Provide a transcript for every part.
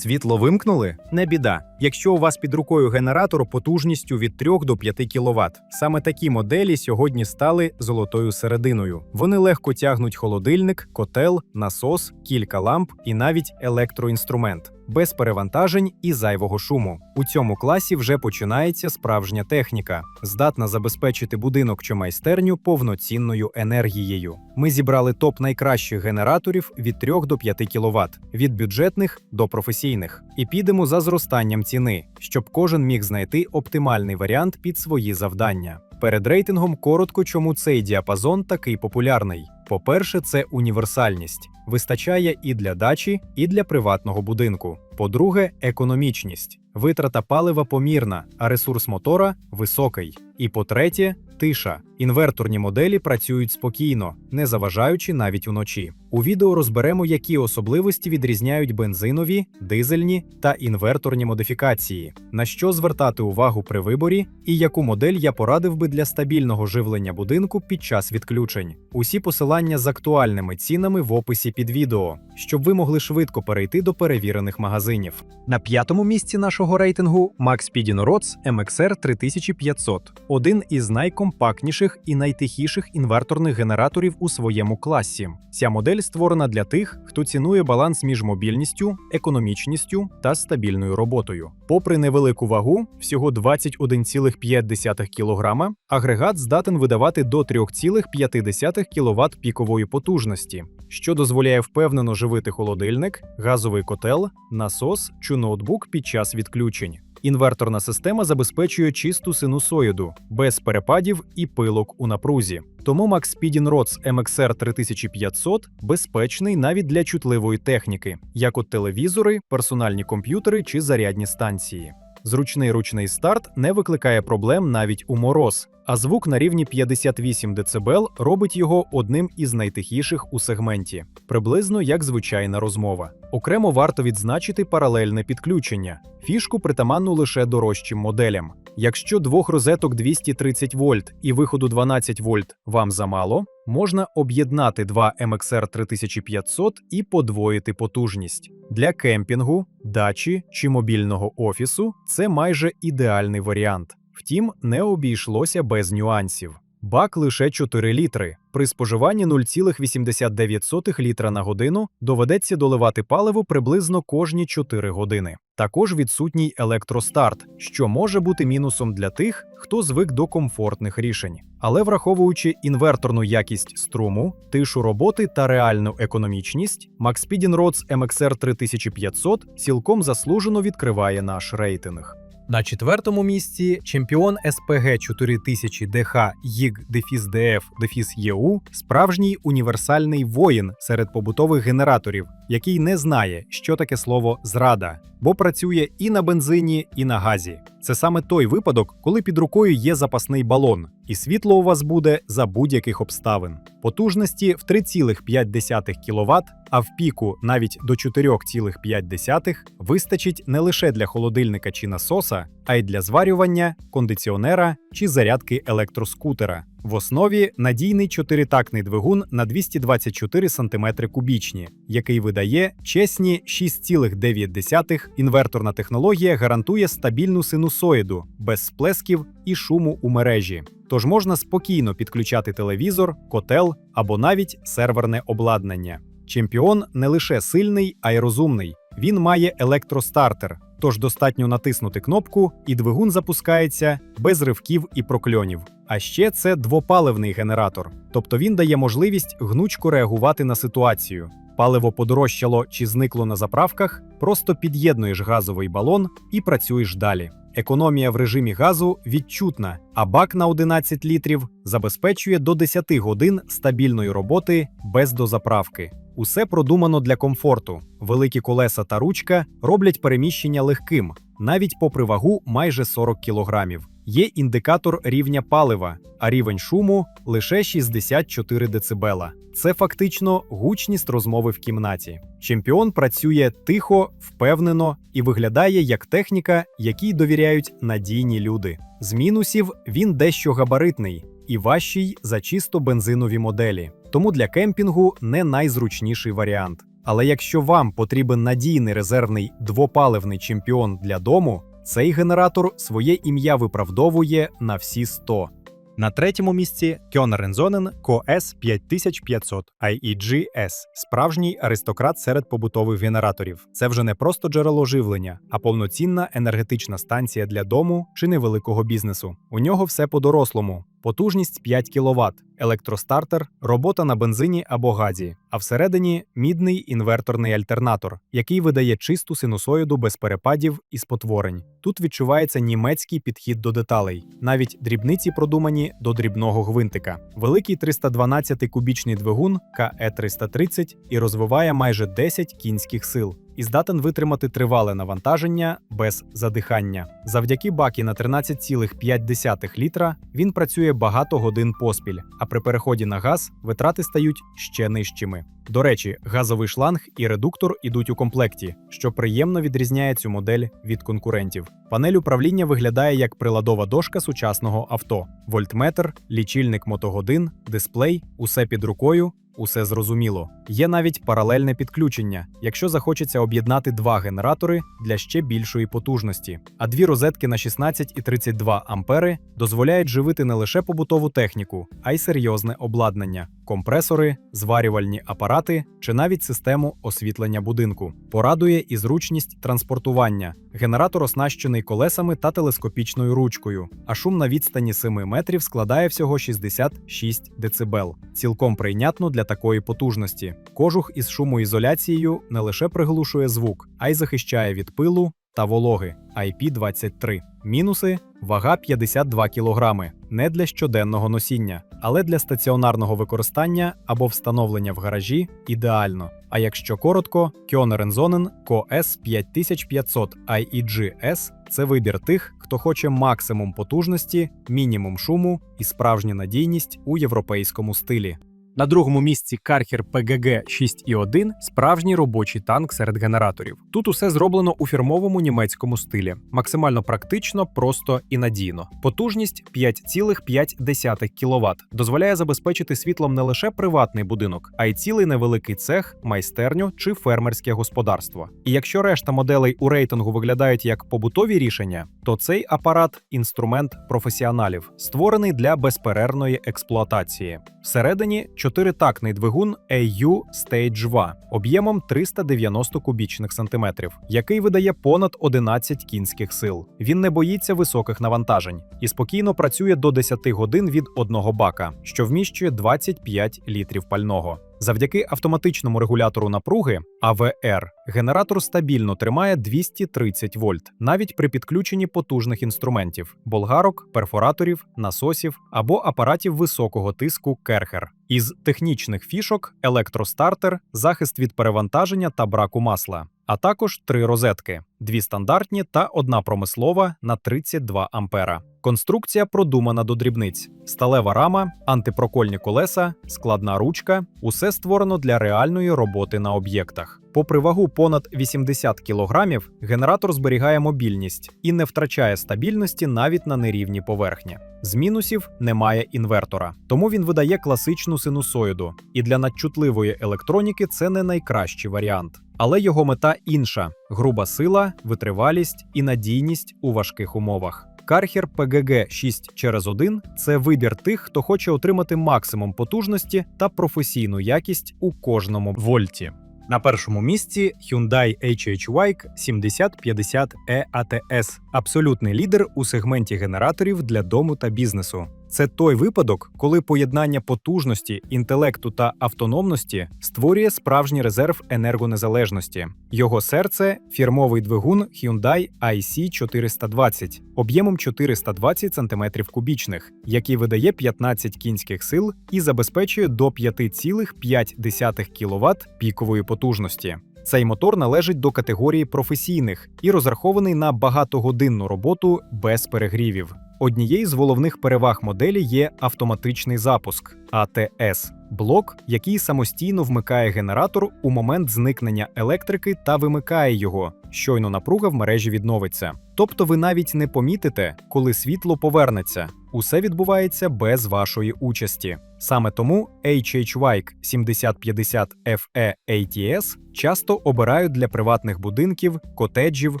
Світло вимкнули? Не біда. Якщо у вас під рукою генератор потужністю від 3 до 5 кВт. Саме такі моделі сьогодні стали золотою серединою. Вони легко тягнуть холодильник, котел, насос, кілька ламп і навіть електроінструмент. Без перевантажень і зайвого шуму. У цьому класі вже починається справжня техніка, здатна забезпечити будинок чи майстерню повноцінною енергією. Ми зібрали топ найкращих генераторів від 3 до 5 кВт, від бюджетних до професійних, і підемо за зростанням ціни, щоб кожен міг знайти оптимальний варіант під свої завдання. Перед рейтингом коротко, чому цей діапазон такий популярний. По-перше, це універсальність. Вистачає і для дачі, і для приватного будинку. По-друге, економічність. Витрата палива помірна, а ресурс мотора високий. І по-третє, тиша. Інверторні моделі працюють спокійно, не заважаючи навіть уночі. У відео розберемо, які особливості відрізняють бензинові, дизельні та інверторні модифікації, на що звертати увагу при виборі, і яку модель я порадив би для стабільного живлення будинку під час відключень. Усі посилання з актуальними цінами в описі під відео, щоб ви могли швидко перейти до перевірених магазинів. На п'ятому місці нашого рейтингу Max Pidino Rods MXR 3500 один із найкомпактніших і найтихіших інверторних генераторів у своєму класі. Ця модель створена для тих, хто цінує баланс між мобільністю, економічністю та стабільною роботою. Попри невелику вагу, всього 21,5 кг, агрегат здатен видавати до 3,5 кВт пікової потужності, що дозволяє впевнено живити холодильник, газовий котел, насос чи ноутбук під час відключень. Інверторна система забезпечує чисту синусоїду, без перепадів і пилок у напрузі. Тому Maxpedin Rods MXR 3500 безпечний навіть для чутливої техніки, як от телевізори, персональні комп'ютери чи зарядні станції. Зручний ручний старт не викликає проблем навіть у мороз, а звук на рівні 58 дБ робить його одним із найтихіших у сегменті, приблизно як звичайна розмова. Окремо варто відзначити паралельне підключення, фішку притаманну лише дорожчим моделям. Якщо двох розеток 230 вольт і виходу 12 вольт вам замало, можна об'єднати два MXR 3500 і подвоїти потужність. Для кемпінгу, дачі чи мобільного офісу це майже ідеальний варіант. Втім, не обійшлося без нюансів. Бак лише 4 літри. При споживанні 0,89 літра на годину доведеться доливати паливо приблизно кожні 4 години. Також відсутній електростарт, що може бути мінусом для тих, хто звик до комфортних рішень. Але враховуючи інверторну якість струму, тишу роботи та реальну економічність, Maxpedin Rods MXR 3500 цілком заслужено відкриває наш рейтинг. На четвертому місці чемпіон СПГ 4000 ДХ ЄГ дефіс ДФ дефіс ЄУ справжній універсальний воїн серед побутових генераторів, який не знає, що таке слово зрада, бо працює і на бензині, і на газі. Це саме той випадок, коли під рукою є запасний балон, і світло у вас буде за будь-яких обставин. Потужності в 3,5 кВт, а в піку навіть до 4,5 вистачить не лише для холодильника чи насоса, а й для зварювання, кондиціонера чи зарядки електроскутера. В основі надійний чотиритактний двигун на 224 см кубічні, який видає чесні 6,9. Інверторна технологія гарантує стабільну синусоїду, без сплесків і шуму у мережі. Тож можна спокійно підключати телевізор, котел або навіть серверне обладнання. Чемпіон не лише сильний, а й розумний. Він має електростартер, тож достатньо натиснути кнопку, і двигун запускається без ривків і прокльонів. А ще це двопаливний генератор, тобто він дає можливість гнучко реагувати на ситуацію. Паливо подорожчало чи зникло на заправках, просто під'єднуєш газовий балон і працюєш далі. Економія в режимі газу відчутна, а бак на 11 літрів забезпечує до 10 годин стабільної роботи без дозаправки. Усе продумано для комфорту. Великі колеса та ручка роблять переміщення легким, навіть попри вагу майже 40 кілограмів. Є індикатор рівня палива, а рівень шуму лише 64 дБ. Це фактично гучність розмови в кімнаті. Чемпіон працює тихо, впевнено і виглядає як техніка, якій довіряють надійні люди. З мінусів він дещо габаритний і важчий за чисто бензинові моделі, тому для кемпінгу не найзручніший варіант. Але якщо вам потрібен надійний резервний двопаливний чемпіон для дому, цей генератор своє ім'я виправдовує на всі 100. На третьому місці Kyoner Zonen КоС 5500 IEG-S – справжній аристократ серед побутових генераторів. Це вже не просто джерело живлення, а повноцінна енергетична станція для дому чи невеликого бізнесу. У нього все по-дорослому. Потужність 5 кВт, електростартер, робота на бензині або газі, а всередині мідний інверторний альтернатор, який видає чисту синусоїду без перепадів і спотворень. Тут відчувається німецький підхід до деталей, навіть дрібниці продумані до дрібного гвинтика. Великий 312-кубічний двигун КЕ330 і розвиває майже 10 кінських сил. І здатен витримати тривале навантаження без задихання. Завдяки бакі на 13,5 літра він працює багато годин поспіль, а при переході на газ витрати стають ще нижчими. До речі, газовий шланг і редуктор ідуть у комплекті, що приємно відрізняє цю модель від конкурентів. Панель управління виглядає як приладова дошка сучасного авто: вольтметр, лічильник мотогодин, дисплей, усе під рукою. Усе зрозуміло. Є навіть паралельне підключення, якщо захочеться об'єднати два генератори для ще більшої потужності. А дві розетки на 16 і 32 ампери дозволяють живити не лише побутову техніку, а й серйозне обладнання, компресори, зварювальні апарати чи навіть систему освітлення будинку. Порадує і зручність транспортування. Генератор оснащений колесами та телескопічною ручкою, а шум на відстані 7 метрів складає всього 66 дБ. Цілком прийнятно для такої потужності. Кожух із шумоізоляцією не лише приглушує звук, а й захищає від пилу та вологи. IP23. Мінуси вага 52 кг. Не для щоденного носіння, але для стаціонарного використання або встановлення в гаражі ідеально. А якщо коротко, Zonen QS 5500 IEG-S – це вибір тих, хто хоче максимум потужності, мінімум шуму і справжню надійність у європейському стилі. На другому місці Кархер PGG 6.1 – справжній робочий танк серед генераторів. Тут усе зроблено у фірмовому німецькому стилі, максимально практично, просто і надійно. Потужність 5,5 кВт дозволяє забезпечити світлом не лише приватний будинок, а й цілий невеликий цех, майстерню чи фермерське господарство. І якщо решта моделей у рейтингу виглядають як побутові рішення, то цей апарат інструмент професіоналів, створений для безперервної експлуатації. Всередині чотиритактний двигун AU Stage 2 об'ємом 390 кубічних сантиметрів, який видає понад 11 кінських сил. Він не боїться високих навантажень і спокійно працює до 10 годин від одного бака, що вміщує 25 літрів пального. Завдяки автоматичному регулятору напруги АВР генератор стабільно тримає 230 вольт, навіть при підключенні потужних інструментів болгарок, перфораторів, насосів або апаратів високого тиску Керхер. Із технічних фішок електростартер, захист від перевантаження та браку масла. А також три розетки: дві стандартні та одна промислова на 32 ампера. Конструкція продумана до дрібниць: сталева рама, антипрокольні колеса, складна ручка усе створено для реальної роботи на об'єктах. Попри вагу понад 80 кг, генератор зберігає мобільність і не втрачає стабільності навіть на нерівній поверхні. З мінусів немає інвертора, тому він видає класичну синусоїду. І для надчутливої електроніки це не найкращий варіант. Але його мета інша: груба сила, витривалість і надійність у важких умовах. Кархер PGG 6 через 1 – це вибір тих, хто хоче отримати максимум потужності та професійну якість у кожному вольті. На першому місці Hyundai HH-Wike 7050 EATS – абсолютний лідер у сегменті генераторів для дому та бізнесу. Це той випадок, коли поєднання потужності, інтелекту та автономності створює справжній резерв енергонезалежності. Його серце фірмовий двигун Hyundai IC420 об'ємом 420 см кубічних, який видає 15 кінських сил і забезпечує до 5,5 кВт пікової потужності. Цей мотор належить до категорії професійних і розрахований на багатогодинну роботу без перегрівів. Однією з головних переваг моделі є автоматичний запуск АТС блок, який самостійно вмикає генератор у момент зникнення електрики та вимикає його. Щойно напруга в мережі відновиться. Тобто ви навіть не помітите, коли світло повернеться. Усе відбувається без вашої участі. Саме тому HH 7050 FE ATS часто обирають для приватних будинків, котеджів,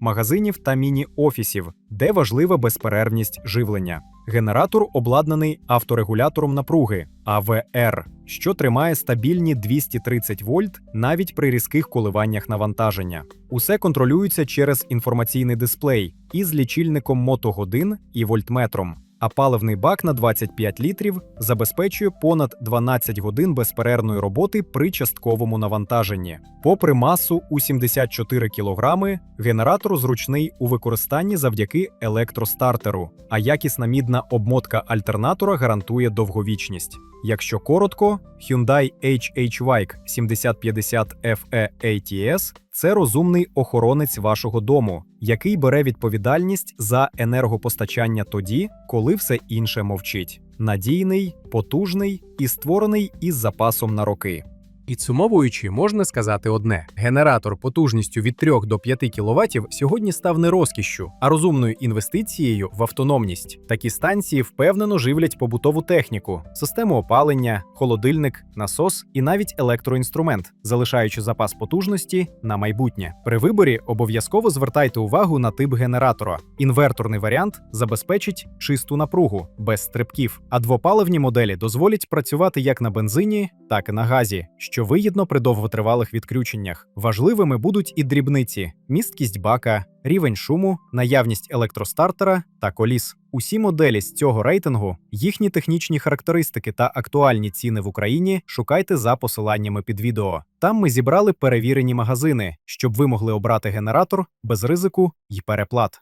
магазинів та міні-офісів, де важлива безперервність живлення. Генератор обладнаний авторегулятором напруги АВР, що тримає стабільні 230 вольт навіть при різких коливаннях навантаження. Усе контролюється через інформаційний дисплей із лічильником мотогодин і вольтметром. А паливний бак на 25 літрів забезпечує понад 12 годин безперервної роботи при частковому навантаженні. Попри масу у 74 кг, генератор зручний у використанні завдяки електростартеру, а якісна мідна обмотка альтернатора гарантує довговічність. Якщо коротко, Hyundai HH Wike 7050 FE ATS – це розумний охоронець вашого дому, який бере відповідальність за енергопостачання тоді, коли все інше мовчить. Надійний, потужний і створений із запасом на роки. Підсумовуючи, можна сказати одне: генератор потужністю від 3 до 5 кВт сьогодні став не розкішшю, а розумною інвестицією в автономність. Такі станції впевнено живлять побутову техніку, систему опалення, холодильник, насос і навіть електроінструмент, залишаючи запас потужності на майбутнє. При виборі обов'язково звертайте увагу на тип генератора. Інверторний варіант забезпечить чисту напругу без стрибків, а двопаливні моделі дозволять працювати як на бензині, так і на газі, що вигідно при довготривалих відключеннях. Важливими будуть і дрібниці: місткість бака, рівень шуму, наявність електростартера та коліс. Усі моделі з цього рейтингу, їхні технічні характеристики та актуальні ціни в Україні шукайте за посиланнями під відео. Там ми зібрали перевірені магазини, щоб ви могли обрати генератор без ризику й переплат.